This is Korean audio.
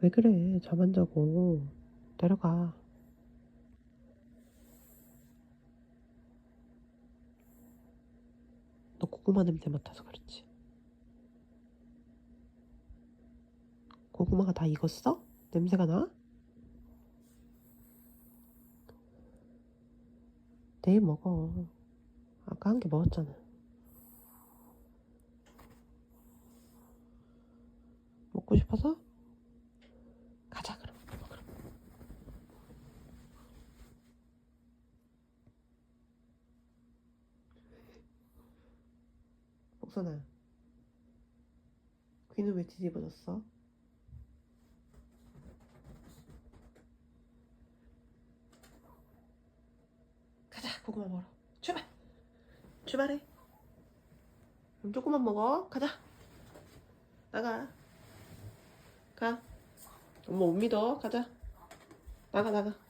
왜 그래? 잠 안 자고. 내려가. 너 고구마 냄새 맡아서 그렇지. 고구마가 다 익었어? 냄새가 나? 내일 먹어. 아까 한 개 먹었잖아. 먹고 싶어서? 가자 그럼. 그럼. 복선아. 귀는 왜 뒤집어졌어? 가자 고구마 먹으러. 출발. 출발해. 그럼 조금만 먹어. 가자. 나가. 가. 엄마 못 믿어. 가자. 나가 나가